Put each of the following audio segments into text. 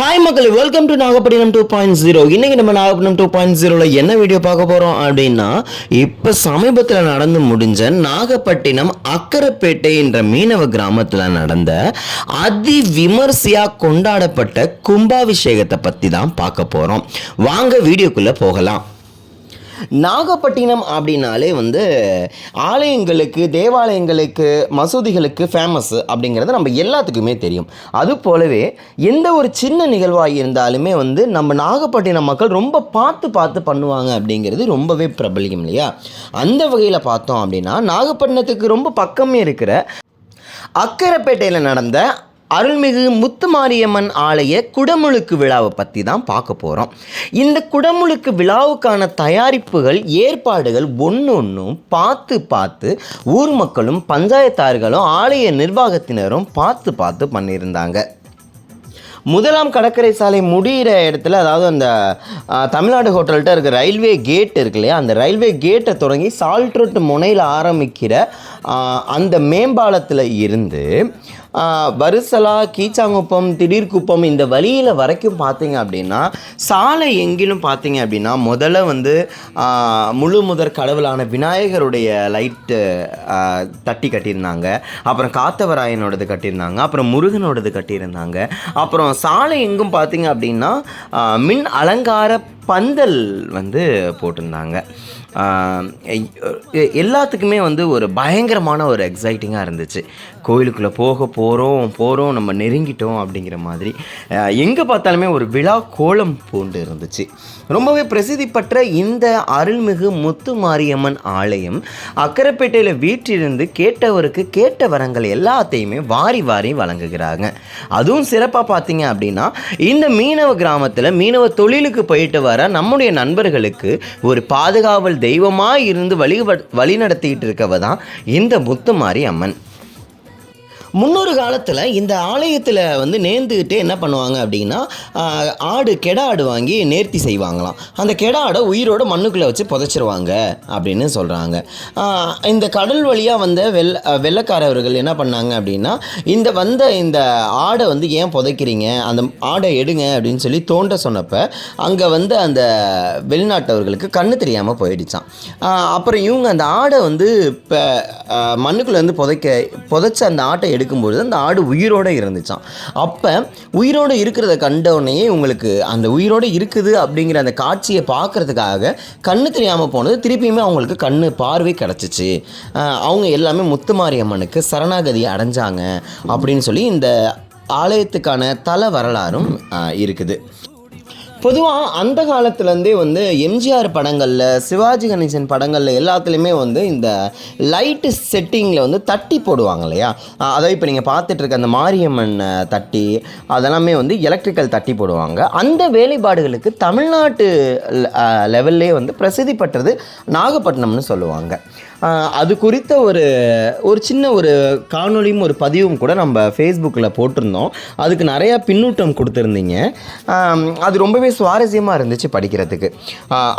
Hi மக்கள். Welcome to Nagapattinam two point zero இன்றைக்கி நம்ம நாகப்பட்டினம் டூ பாயிண்ட் ஜீரோவில் என்ன வீடியோ பார்க்க போகிறோம் அப்படின்னா இப்போ சமீபத்தில் நடந்து முடிஞ்ச நாகப்பட்டினம் அக்கரைப்பேட்டை என்ற மீனவ கிராமத்தில் நடந்த அதி விமர்சையாக கொண்டாடப்பட்ட கும்பாபிஷேகத்தை பற்றி தான் பார்க்க போகிறோம் வாங்க வீடியோக்குள்ளே போகலாம். நாகப்பட்டினம் அப்படின்னாலே வந்து ஆலயங்களுக்கு தேவாலயங்களுக்கு மசூதிகளுக்கு ஃபேமஸ் அப்படிங்கிறது நம்ம எல்லாத்துக்குமே தெரியும். அது போலவே எந்த ஒரு சின்ன நிகழ்வாக இருந்தாலுமே வந்து நம்ம நாகப்பட்டினம் மக்கள் ரொம்ப பார்த்து பார்த்து பண்ணுவாங்க அப்படிங்கிறது ரொம்பவே பிரபலியம் இல்லையா? அந்த வகையில் பார்த்தோம் அப்படின்னா நாகப்பட்டினத்துக்கு ரொம்ப பக்கமே இருக்கிற அக்கரைப்பேட்டையில் நடந்த அருள்மிகு முத்துமாரியம்மன் ஆலய குடமுழுக்கு விழாவை பற்றி தான் பார்க்க போகிறோம் இந்த குடமுழுக்கு விழாவுக்கான தயாரிப்புகள் ஏற்பாடுகள் ஒன்று ஒன்றும் பார்த்து பார்த்து ஊர் மக்களும் பஞ்சாயத்தார்களும் ஆலய நிர்வாகத்தினரும் பார்த்து பார்த்து பண்ணியிருந்தாங்க. முதலாம் கடற்கரை சாலை முடிகிற இடத்துல அதாவது அந்த தமிழ்நாடு ஹோட்டல்கிட்ட இருக்க ரயில்வே கேட் இருக்கு இல்லையா? அந்த ரயில்வே கேட்டை தொடங்கி சால்ட் ரோட் முனையில் ஆரம்பிக்கிற அந்த மேம்பாலத்தில் இருந்து வருசலா வரிசலா கீச்சாங்குப்பம் திடீர்குப்பம் இந்த வழியில் வரைக்கும் பார்த்தீங்க அப்படின்னா சாலை எங்கிலும் பார்த்தீங்க அப்படின்னா முதல்ல வந்து முழு முதற் கடவுளான விநாயகருடைய லைட்டு தட்டி கட்டியிருந்தாங்க. அப்புறம் காத்தவராயனோடது கட்டியிருந்தாங்க. அப்புறம் முருகனோடது கட்டியிருந்தாங்க. அப்புறம் சாலை எங்கும் பார்த்தீங்க அப்படின்னா மின் அலங்கார பந்தல் வந்து போட்டிருந்தாங்க. எல்லாத்துக்குமே வந்து ஒரு பயங்கரமான ஒரு எக்ஸைட்டிங்காக இருந்துச்சு. கோயிலுக்குள்ளே போக போகிறோம் போகிறோம் நம்ம நெருங்கிட்டோம் அப்படிங்கிற மாதிரி. எங்கே பார்த்தாலுமே ஒரு விழா கோலம் பூண்டு இருந்துச்சு. ரொம்பவே பிரசித்தி பெற்ற இந்த அருள்மிகு முத்து மாரியம்மன் ஆலயம் அக்கரைப்பேட்டையில் வீட்டிலிருந்து கேட்டவருக்கு கேட்ட வரங்கள் எல்லாத்தையுமே வாரி வாரி வழங்குகிறாங்க. அதுவும் சிறப்பாக பார்த்தீங்க அப்படின்னா இந்த மீனவ கிராமத்தில் மீனவ தொழிலுக்கு போயிட்டு வர நம்முடைய நண்பர்களுக்கு ஒரு பாதுகாவல் தெய்வமாக இருந்து வழி வழி நடத்திட்டு இருக்கவ தான் இந்த முத்துமாரி அம்மன். முன்னொரு காலத்தில் இந்த ஆலயத்தில் வந்து நேர்ந்துக்கிட்டே என்ன பண்ணுவாங்க அப்படின்னா ஆடு கெடா ஆடு வாங்கி நேர்த்தி செய்வாங்களாம். அந்த கெடாடை உயிரோட மண்ணுக்குள்ளே வச்சு புதைச்சிருவாங்க அப்படின்னு சொல்கிறாங்க இந்த கடல் வழியாக வந்த வெள்ள வெள்ளக்காரவர்கள் என்ன பண்ணாங்க அப்படின்னா இந்த வந்த இந்த ஆடை வந்து ஏன் புதைக்கிறீங்க? அந்த ஆடை எடுங்க அப்படின்னு சொல்லி தோண்ட சொன்னப்போ அங்கே வந்து அந்த வெளிநாட்டவர்களுக்கு கண்ணு தெரியாமல் போயிடுச்சான் அப்புறம் இவங்க அந்த ஆடை வந்து இப்போ மண்ணுக்குள்ளே வந்து புதைக்க புதைச்ச அந்த ஆட்டை எடுக்கும்பொழுது அந்த ஆடு உயிரோடு இருந்துச்சான் அப்போ உயிரோடு இருக்கிறத கண்டோடனே உங்களுக்கு அந்த உயிரோடு இருக்குது அப்படிங்கிற அந்த காட்சியை பார்க்கறதுக்காக கண்ணு தெரியாமல் போனது. திருப்பியுமே அவங்களுக்கு கண்ணு பார்வை கிடச்சிச்சு. அவங்க எல்லாமே முத்துமாரியம்மனுக்கு சரணாகதி அடைஞ்சாங்க அப்படின்னு சொல்லி இந்த ஆலயத்துக்கான தல வரலாறும் இருக்குது. பொதுவாக அந்த காலத்துலேருந்தே வந்து எம்ஜிஆர் படங்களில் சிவாஜி கணேசன் படங்களில் எல்லாத்துலேயுமே வந்து இந்த லைட்டு செட்டிங்கில் வந்து தட்டி போடுவாங்க இல்லையா? அதாவது இப்போ நீங்கள் பார்த்துட்ருக்க அந்த மாரியம்மன் தட்டி அதெல்லாமே வந்து எலக்ட்ரிக்கல் தட்டி போடுவாங்க. அந்த வேலைப்பாடுகளுக்கு தமிழ்நாட்டு லெவல்லே வந்து பிரசித்தி பெற்றது நாகப்பட்டினம்னு சொல்லுவாங்க. அது குறித்த ஒரு ஒரு சின்ன ஒரு காணொலியும் ஒரு பதிவும் கூட நம்ம ஃபேஸ்புக்கில் போட்டிருந்தோம். அதுக்கு நிறையா பின்னூட்டம் கொடுத்துருந்தீங்க. அது ரொம்பவே சுவாரஸ்யமாக இருந்துச்சு படிக்கிறதுக்கு.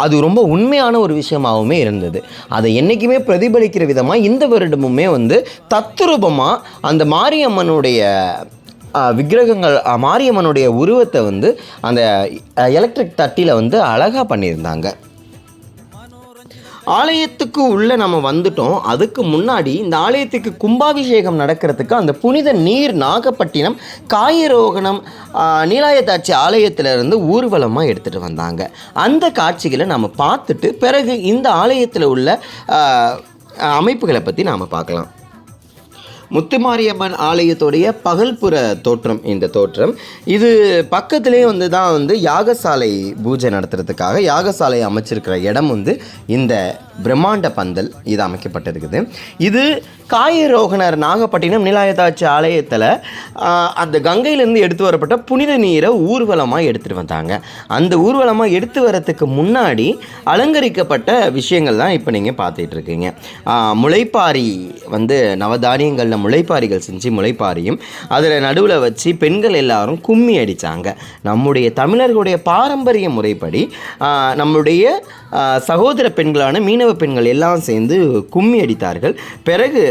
அது ரொம்ப உண்மையான ஒரு விஷயமாகவுமே இருந்தது. அதை என்றைக்குமே பிரதிபலிக்கிற விதமாக இந்த வருடமுமே வந்து தத்ரூபமாக அந்த மாரியம்மனுடைய விக்கிரகங்கள் மாரியம்மனுடைய உருவத்தை வந்து அந்த எலக்ட்ரிக் தட்டியில் வந்து அழகாக பண்ணியிருந்தாங்க. ஆலயத்துக்கு உள்ளே நம்ம வந்துட்டோம். அதுக்கு முன்னாடி இந்த ஆலயத்துக்கு கும்பாபிஷேகம் நடக்கிறதுக்கு அந்த புனித நீர் நாகப்பட்டினம் காயரோகணம் ஆ, நீலாயதாட்சி ஆலயத்திலிருந்து ஊர்வலமாக எடுத்துகிட்டு வந்தாங்க. அந்த காட்சிகளை நம்ம பார்த்துட்டு பிறகு இந்த ஆலயத்தில் உள்ள அமைப்புகளை பற்றி நாம் பார்க்கலாம். முத்துமாரியம்மன் ஆலயத்துடைய பகல்புற தோற்றம் இந்த தோற்றம். இது பக்கத்திலே வந்து தான் வந்து யாகசாலை பூஜை நடத்துறதுக்காக யாகசாலை அமைச்சிருக்கிற இடம் வந்து இந்த பிரம்மாண்ட பந்தல் இது அமைக்கப்பட்டிருக்குது. இது காயரோகணர் நாகப்பட்டினம் நிலாயதாச்சி ஆலயத்தில் அந்த கங்கையிலேருந்து எடுத்து வரப்பட்ட புனித நீரை ஊர்வலமாக எடுத்துகிட்டு வந்தாங்க. அந்த ஊர்வலமாக எடுத்து வரத்துக்கு முன்னாடி அலங்கரிக்கப்பட்ட விஷயங்கள் தான் இப்போ நீங்கள் பார்த்துட்டு இருக்கீங்க. முளைப்பாரி வந்து நவதானியங்களில் முளைப்பாரிகள் செஞ்சு முளைப்பாரியும் அதில் நடுவில் வச்சு பெண்கள் எல்லாரும் கும்மி அடித்தாங்க நம்முடைய தமிழர்களுடைய பாரம்பரிய முறைப்படி நம்முடைய சகோதர பெண்களான மீனவ பெண்கள் எல்லாம் சேர்ந்து கும்மி அடித்தார்கள். பிறகு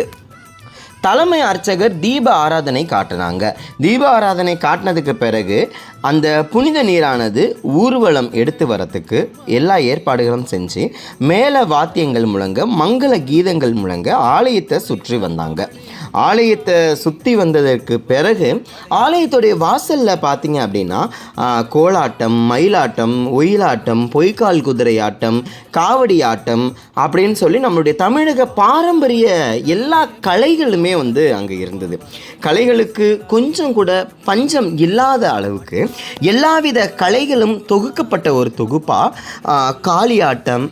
தலைமை அர்ச்சகர் தீப ஆராதனை காட்டினாங்க. தீப ஆராதனை காட்டினதுக்கு பிறகு அந்த புனித நீரானது ஊர்வலம் எடுத்து வரத்துக்கு எல்லா ஏற்பாடுகளும் செஞ்சு மேல வாத்தியங்கள் முழங்க மங்கள கீதங்கள் முழங்க ஆலயத்தை சுற்றி வந்தாங்க. ஆலயத்தை சுற்றி வந்ததற்கு பிறகு ஆலயத்துடைய வாசலில் பார்த்தீங்க அப்படின்னா கோலாட்டம் மயிலாட்டம் ஒயிலாட்டம் பொய்க்கால் குதிரை ஆட்டம் காவடி ஆட்டம் அப்படின்னு சொல்லி நம்மளுடைய தமிழக பாரம்பரிய எல்லா கலைகளுமே வந்து அங்கே இருந்தது. கலைகளுக்கு கொஞ்சம் கூட பஞ்சம் இல்லாத அளவுக்கு எல்லாவித கலைகளும் தொகுக்கப்பட்ட ஒரு தொகுப்பாக காளி ஆட்டம்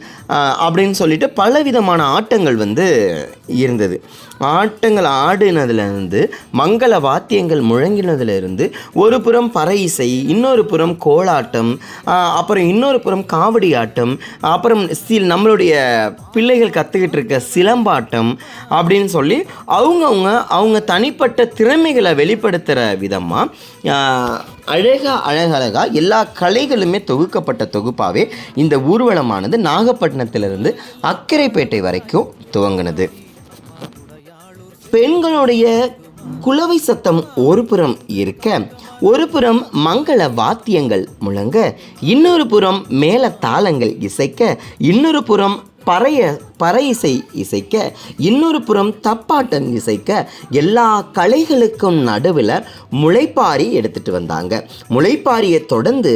அப்படின்னு சொல்லிட்டு பலவிதமான ஆட்டங்கள் வந்து இருந்தது. ஆட்டங்கள் ஆடினதுலேருந்து மங்கள வாத்தியங்கள் முழங்கினதுலேருந்து ஒரு புறம் பறை இசை இன்னொரு புறம் கோலாட்டம் அப்புறம் இன்னொரு புறம் காவடி ஆட்டம் அப்புறம் சில் நம்மளுடைய பிள்ளைகள் கற்றுக்கிட்டு இருக்க சிலம்பாட்டம் அப்படின்னு சொல்லி அவங்கவுங்க அவங்க தனிப்பட்ட திறமைகளை வெளிப்படுத்துகிற விதமாக அழகா அழகழகா எல்லா கலைகளுமே தொகுக்கப்பட்ட தொகுப்பாகவே இந்த ஊர்வலமானது நாகப்பட்டினத்திலிருந்து அக்கரைப்பேட்டை வரைக்கும் துவங்கினது. பெண்களுடைய குலவை சத்தம் ஒரு புறம் இருக்க ஒரு புறம் மங்கள வாத்தியங்கள் முழங்க இன்னொரு புறம் மேல தாளங்கள் இசைக்க இன்னொரு புறம் பறைய பறை இசை இசைக்க இன்னொரு புறம் தப்பாட்டம் இசைக்க எல்லா கலைகளுக்கும் நடுவில் முளைப்பாரி எடுத்துட்டு வந்தாங்க. முளைப்பாரியை தொடர்ந்து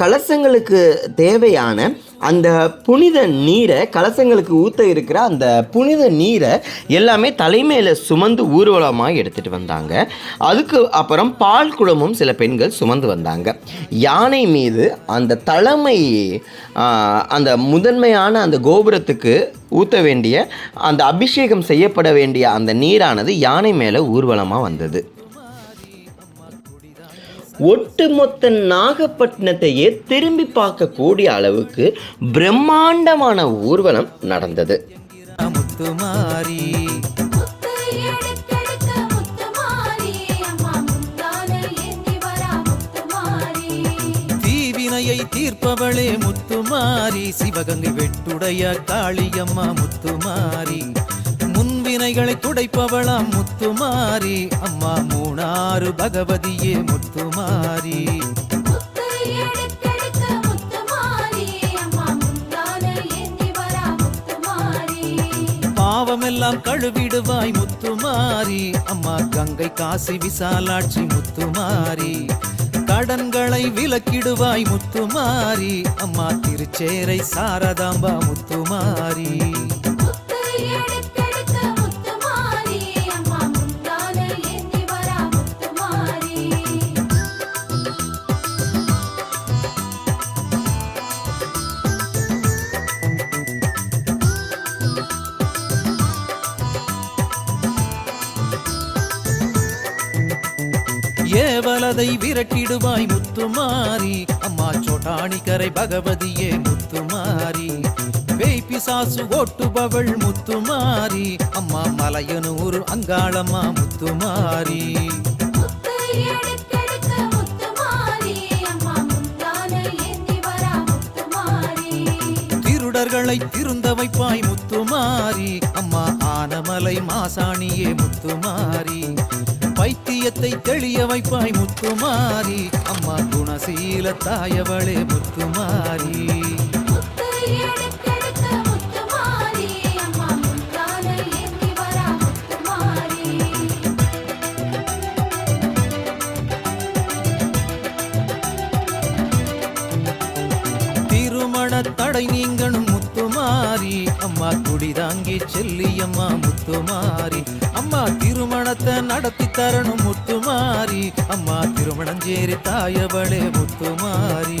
கலசங்களுக்கு தேவையான அந்த புனித நீரை கலசங்களுக்கு ஊற்ற இருக்கிற அந்த புனித நீரை எல்லாமே தலைமையில் சுமந்து ஊர்வலமாக எடுத்துகிட்டு வந்தாங்க. அதுக்கு அப்புறம் பால் குளமும் சில பெண்கள் சுமந்து வந்தாங்க. யானை மீது அந்த தலைமை அந்த முதன்மையான அந்த கோபுரத்துக்கு ஊற்ற வேண்டிய அந்த அபிஷேகம் செய்யப்பட வேண்டிய அந்த நீரானது யானை மேலே ஊர்வலமாக வந்தது. ஒட்டுமொத்த நாகப்பட்டினத்தையே திரும்பி பார்க்கக்கூடிய அளவுக்கு பிரம்மாண்டமான ஊர்வலம் நடந்தது. முத்துமாரி தீர்ப்பவளே முத்துமாரி. சிவகங்கை வெட்டுடைய காளியம்மா முத்துமாரி. முன்வினைகளை துடைப்பவளாம் முத்துமாரி. அம்மா மூணாறு பகவதியே முத்துமாரி. பாவமெல்லாம் கழுவிடுவாய் முத்துமாரி. அம்மா கங்கை காசி விசாலாட்சி முத்துமாரி. கடன்களை விலக்கிடுவாய் முத்துமாரி. அம்மா திருச்சேரை சாரதாம்பா முத்துமாரி. ஏவலதை விரட்டிடுவாய் முத்துமாரி. அம்மா சோட்டாணிக்கரை பகவதியே முத்துமாரி. வேய்பிசாசு ஓட்டுபவள் முத்துமாரி. அம்மா மலையனூர் அங்காளம்மா முத்துமாரி. திருடர்களை திருந்த வைப்பாய் முத்துமாரி. அம்மா ஆனமலை மாசாணியே முத்துமாரி. பைத்தியத்தை தெளிய வைப்பாய் முத்துமாரி. அம்மா குணசீல தாயவளே முத்துமாரி. குடிதாங்கி செல்லியம்மா முத்துமாரி அம்மா திருமணத்தை நடத்தி தரணும் முத்துமாரி அம்மா திருமணஞ்சேரி தாயவளே முத்துமாரி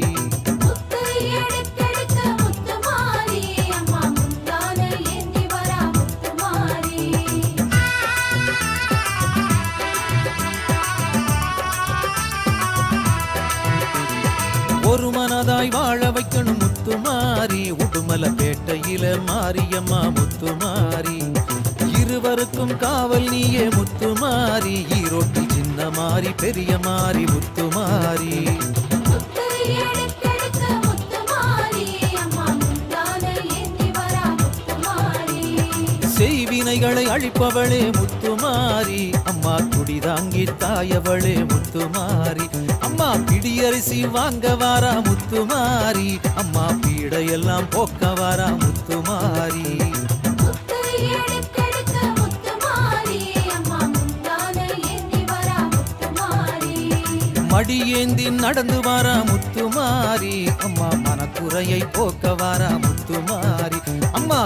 ஒரு மனதாய் வாழ வைக்கணும் முத்துமாரி உடுமல பேட்டையில மாரியம்மா முத்துமாரி இருவருக்கும் காவல் நீயே முத்துமாரி ஈரோட்டில் சின்ன மாறி பெரிய மாறி முத்துமாரி செய்வினைகளை அழிப்பவளே முத்துமாரி. அம்மா குடிதாங்கி தாயவளே முத்துமாரி. அம்மா பிடியரிசி வாங்க வாரா முத்துமாரி. அம்மா பீடையெல்லாம் போக்க வாரா முத்துமாரி. மடியேந்தி நடந்து வாரா முத்துமாரி. அம்மா மனக்குறையை போக்க வாரா முத்துமாரி. அம்மா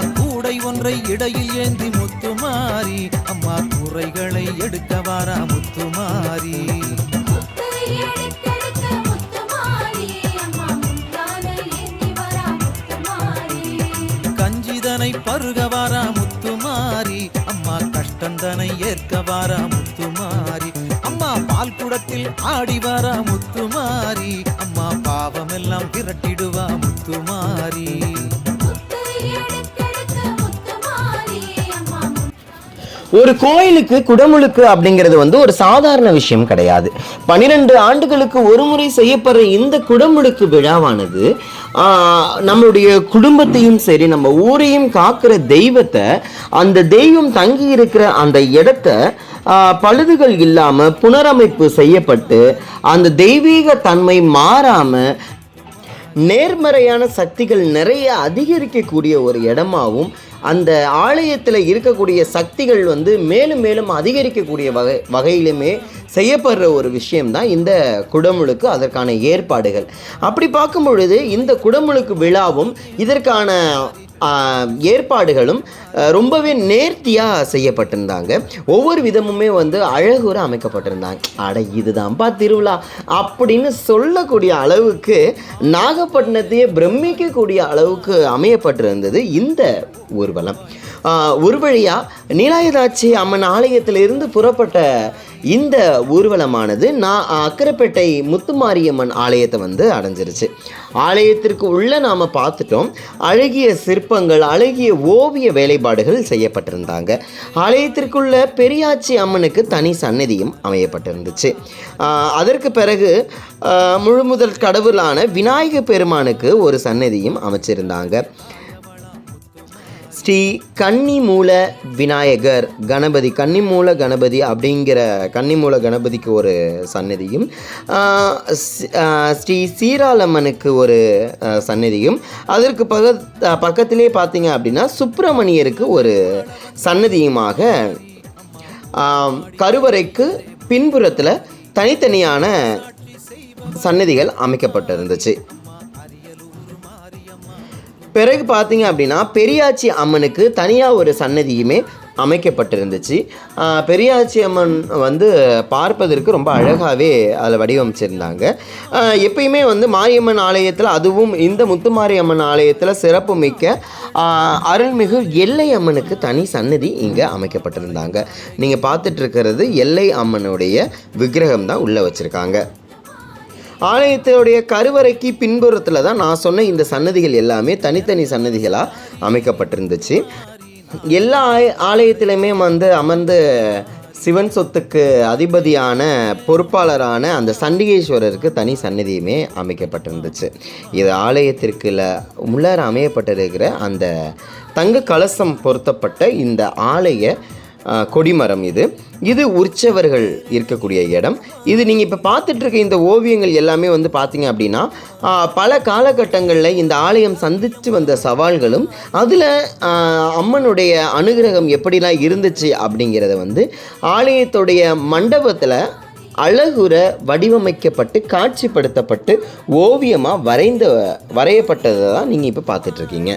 கூடை ஒன்றை இடையில் ஏந்தி முத்துமாரி அம்மா குறைகளை எடுக்க வாரா முத்துமாரி முத்துமாரி கஞ்சிதனை பருக வாரா முத்துமாரி அம்மா கஷ்டந்தனை ஏற்க வாரா முத்துமாரி அம்மா பால் குடத்தில் ஆடி வாரா முத்துமாரி அம்மா பாவமெல்லாம் விரட்டிடுவா முத்துமாரி ஒரு கோயிலுக்கு குடமுழுக்கு அப்படிங்கிறது வந்து ஒரு சாதாரண விஷயம் கிடையாது. பன்னிரெண்டு ஆண்டுகளுக்கு ஒரு முறை செய்யப்படுற இந்த குடமுழுக்கு விழாவானது நம்மளுடைய குடும்பத்தையும் சரி நம்ம ஊரையும் காக்கிற தெய்வத்தை அந்த தெய்வம் தங்கி இருக்கிற அந்த இடத்த பழுதுகள் இல்லாமல் புனரமைப்பு செய்யப்பட்டு அந்த தெய்வீக தன்மை மாறாமல் நேர்மறையான சக்திகள் நிறைய அதிகரிக்கக்கூடிய ஒரு இடமாவும் அந்த ஆலயத்தில் இருக்கக்கூடிய சக்திகள் வந்து மேலும் மேலும் அதிகரிக்கக்கூடிய வகை வகையிலுமே செய்யப்படுற ஒரு விஷயம்தான் இந்த குடமுழுக்கு அதற்கான ஏற்பாடுகள். அப்படி பார்க்கும் பொழுது இந்த குடமுழுக்கு விழாவும் இதற்கான ஏற்பாடுகளும் ரொம்பவே நேர்த்தியாக செய்யப்பட்டிருந்தாங்க. ஒவ்வொரு விதமுமே வந்து அழகுற அமைக்கப்பட்டிருந்தாங்க. அட இதுதான்ப்பா திருவிழா அப்படின்னு சொல்லக்கூடிய அளவுக்கு நாகப்பட்டினத்தையே பிரமிக்கக்கூடிய அளவுக்கு அமையப்பட்டிருந்தது இந்த ஊர்வலம். ஒரு வழியாக நீலாயதாட்சி அம்மன் ஆலயத்திலிருந்து புறப்பட்ட இந்த ஊர்வலமானது நான் அக்கரைப்பேட்டை முத்துமாரியம்மன் ஆலயத்தை வந்து அடைஞ்சிருச்சு. ஆலயத்திற்கு உள்ள நாம் பார்த்துட்டோம். அழகிய சிற்பங்கள் அழகிய ஓவிய வேலைப்பாடுகள் செய்யப்பட்டிருந்தாங்க. ஆலயத்திற்குள்ள பெரியாச்சி அம்மனுக்கு தனி சன்னதியும் அமையப்பட்டிருந்துச்சு. அதற்கு பிறகு முழு முழுமுதல் கடவுளான விநாயக பெருமானுக்கு ஒரு சன்னதியும் அமைச்சிருந்தாங்க. ஸ்ரீ கன்னிமூல விநாயகர் கணபதி கன்னிமூல கணபதி அப்படிங்கிற கன்னிமூல கணபதிக்கு ஒரு சன்னதியும் ஸ்- ஸ்ரீ சீராளம்மனுக்கு ஒரு சன்னதியும் அதற்கு பக பக்கத்திலே பார்த்தீங்க அப்படின்னா சுப்பிரமணியருக்கு ஒரு சன்னதியுமாக கருவறைக்கு பின்புறத்தில் தனித்தனியான சன்னதிகள் அமைக்கப்பட்டிருந்துச்சு. பிறகு பார்த்தீங்க அப்படின்னா பெரியாச்சி அம்மனுக்கு தனியாக ஒரு சன்னதியுமே அமைக்கப்பட்டிருந்துச்சு. பெரியாச்சி அம்மன் வந்து பார்ப்பதற்கு ரொம்ப அழகாகவே அதில் வடிவமைச்சிருந்தாங்க. எப்பயுமே வந்து மாரியம்மன் ஆலயத்தில் அதுவும் இந்த முத்துமாரியம்மன் ஆலயத்தில் சிறப்பு மிக்க அருள்மிகு எல்லை அம்மனுக்கு தனி சன்னதி இங்கே அமைக்கப்பட்டிருந்தாங்க. நீங்கள் பார்த்துட்டு இருக்கிறது எல்லை அம்மனுடைய விக்கிரகம் தான் உள்ளே வச்சுருக்காங்க. ஆலயத்தினுடைய கருவறைக்கு பின்புறத்தில் தான் நான் சொன்ன இந்த சன்னதிகள் எல்லாமே தனித்தனி சன்னதிகளாக அமைக்கப்பட்டிருந்துச்சு. எல்லா ஆலயத்திலையுமே வந்து அமர்ந்து சிவன் சொத்துக்கு அதிபதியான பொறுப்பாளரான அந்த சண்டிகேஸ்வரருக்கு தனி சன்னதியுமே அமைக்கப்பட்டிருந்துச்சு. இது ஆலயத்திற்குள்ள உள்ளார அமையப்பட்டிருக்கிற அந்த தங்க கலசம் பொருத்தப்பட்ட இந்த ஆலய கொடிமரம் இது. இது உற்சவர்கள் இருக்கக்கூடிய இடம். இது நீங்கள் இப்போ பார்த்துட்ருக்க இந்த ஓவியங்கள் எல்லாமே வந்து பார்த்தீங்க அப்படின்னா பல காலகட்டங்களில் இந்த ஆலயம் சந்தித்து வந்த சவால்களும் அதில் அம்மனுடைய அனுகிரகம் எப்படிலாம் இருந்துச்சு அப்படிங்கிறத வந்து ஆலயத்துடைய மண்டபத்தில் அழகுற வடிவமைக்கப்பட்டு காட்சிப்படுத்தப்பட்டு ஓவியமாக வரைந்த வரையப்பட்டதை தான் நீங்கள் இப்போ பார்த்துட்ருக்கீங்க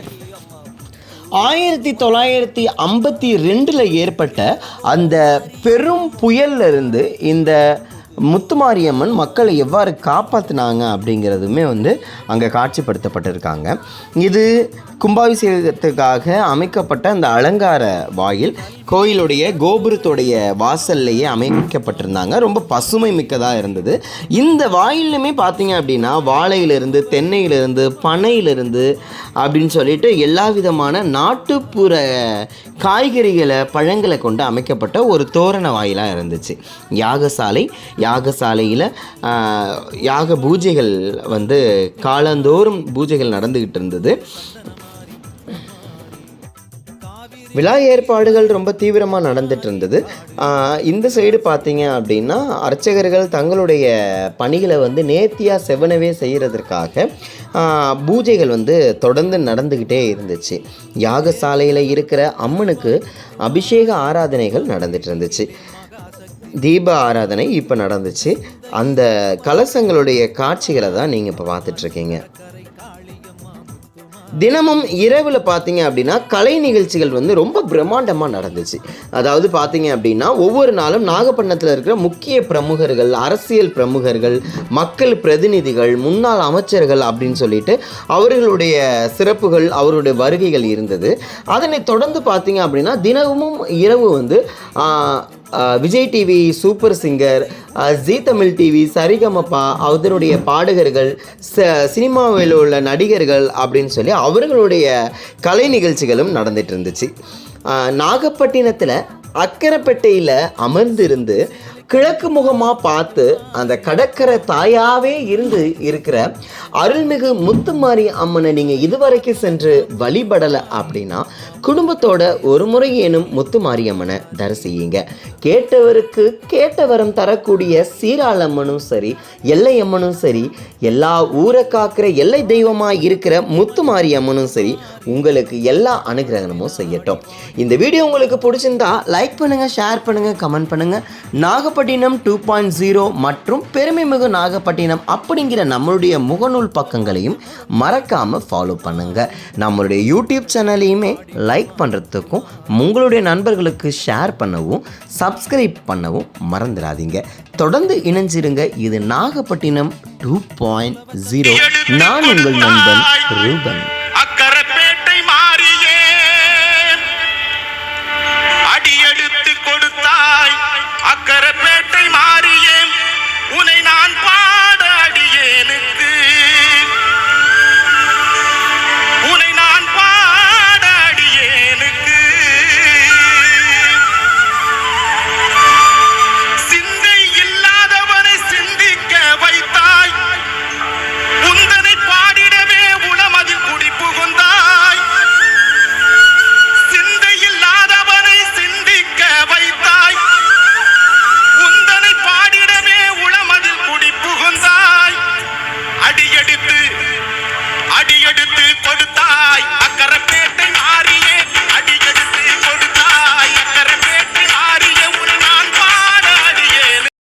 ஆயிரத்தி தொள்ளாயிரத்தி ஐம்பத்தி ரெண்டில் ஏற்பட்ட அந்த பெரும் புயல்ல இருந்து இந்த முத்துமாரியம்மன் மக்களை எவ்வாறு காப்பாற்றினாங்க அப்படிங்கிறதுமே வந்து அங்கே காட்சிப்படுத்தப்பட்டிருக்காங்க. இது கும்பாபிஷேகத்துக்காக அமைக்கப்பட்ட அந்த அலங்கார வாயில் கோயிலுடைய கோபுரத்துடைய வாசல்லையே அமைக்கப்பட்டிருந்தாங்க. ரொம்ப பசுமை மிக்கதாக இருந்தது. இந்த வாயிலுமே பார்த்தீங்க அப்படின்னா வாழையிலிருந்து தென்னையிலிருந்து பனையிலிருந்து அப்படின்னு சொல்லிட்டு எல்லா விதமான நாட்டுப்புற காய்கறிகளை பழங்களை கொண்டு அமைக்கப்பட்ட ஒரு தோரண வாயிலாக இருந்துச்சு. யாகசாலை யாகசாலையில் யாக பூஜைகள் வந்து காலந்தோறும் பூஜைகள் நடந்துக்கிட்டு இருந்தது. விழா ஏற்பாடுகள் ரொம்ப தீவிரமாக நடந்துட்டு இருந்தது இந்த சைடு பார்த்தீங்க அப்படின்னா அர்ச்சகர்கள் தங்களுடைய பணிகளை வந்து நேர்த்தியாக செவனவே செய்கிறதுக்காக பூஜைகள் வந்து தொடர்ந்து நடந்துக்கிட்டே இருந்துச்சு. யாகசாலையில் இருக்கிற அம்மனுக்கு அபிஷேக ஆராதனைகள் நடந்துட்டு இருந்துச்சு தீப ஆராதனை இப்போ நடந்துச்சு. அந்த கலசங்களுடைய காட்சிகளை தான் நீங்கள் இப்போ பார்த்துட்ருக்கீங்க தினமும் இரவில் பார்த்தீங்க அப்படின்னா கலை நிகழ்ச்சிகள் வந்து ரொம்ப பிரம்மாண்டமாக நடந்துச்சு. அதாவது பார்த்தீங்க அப்படின்னா ஒவ்வொரு நாளும் நாகப்பட்டினத்தில் இருக்கிற முக்கிய பிரமுகர்கள் அரசியல் பிரமுகர்கள் மக்கள் பிரதிநிதிகள் முன்னாள் அமைச்சர்கள் அப்படின்னு சொல்லிட்டு அவர்களுடைய சிறப்புகள் அவருடைய வருகைகள் இருந்தது. அதனை தொடர்ந்து பார்த்தீங்க அப்படின்னா தினமும் இரவு வந்து Vijay TV super singer Zee Tamil TV Sa Re Ga Ma Pa அதனுடைய பாடகர்கள் ச சினிமாவில் உள்ள நடிகர்கள் அப்படின்னு சொல்லி அவர்களுடைய கலை நிகழ்ச்சிகளும் நடந்துட்டு இருந்துச்சு. நாகப்பட்டினத்தில் அக்கரைப்பேட்டையில் அமர்ந்திருந்து கிழக்கு முகமாக பார்த்து அந்த கடற்கரை தாயாவே இருந்து இருக்கிற அருள்மிகு முத்துமாரி அம்மனை நீங்கள் இதுவரைக்கும் சென்று வழிபடலை அப்படின்னா குடும்பத்தோட ஒரு முறை ஏனும் முத்துமாரி அம்மனை தரிசியுங்க. கேட்டவருக்கு கேட்டவரம் தரக்கூடிய சீராளம்மனும் சரி எல்லை அம்மனும் சரி எல்லா ஊரை காக்கிற எல்லை தெய்வமாக இருக்கிற முத்துமாரி அம்மனும் சரி உங்களுக்கு எல்லா அனுகிரகமும் செய்யட்டும். இந்த வீடியோ உங்களுக்கு பிடிச்சிருந்தா லைக் பண்ணுங்கள் ஷேர் பண்ணுங்கள் கமெண்ட் பண்ணுங்கள் நாகப்பட்டினம் டூ பாயிண்ட் ஜீரோ மற்றும் பெருமைமிகு நாகப்பட்டினம் அப்படிங்கிற நம்மளுடைய முகநூல் பக்கங்களையும் மறக்காமல் ஃபாலோ பண்ணுங்கள் நம்மளுடைய யூடியூப் சேனலையுமே லைக் பண்ணுறதுக்கும் உங்களுடைய நண்பர்களுக்கு ஷேர் பண்ணவும் சப்ஸ்கிரைப் பண்ணவும் மறந்துடாதீங்க. தொடர்ந்து இணைஞ்சிருங்க. இது நாகப்பட்டினம் டூ பாயிண்ட் ஜீரோ நான் உங்கள் நண்பன் ரூபன்.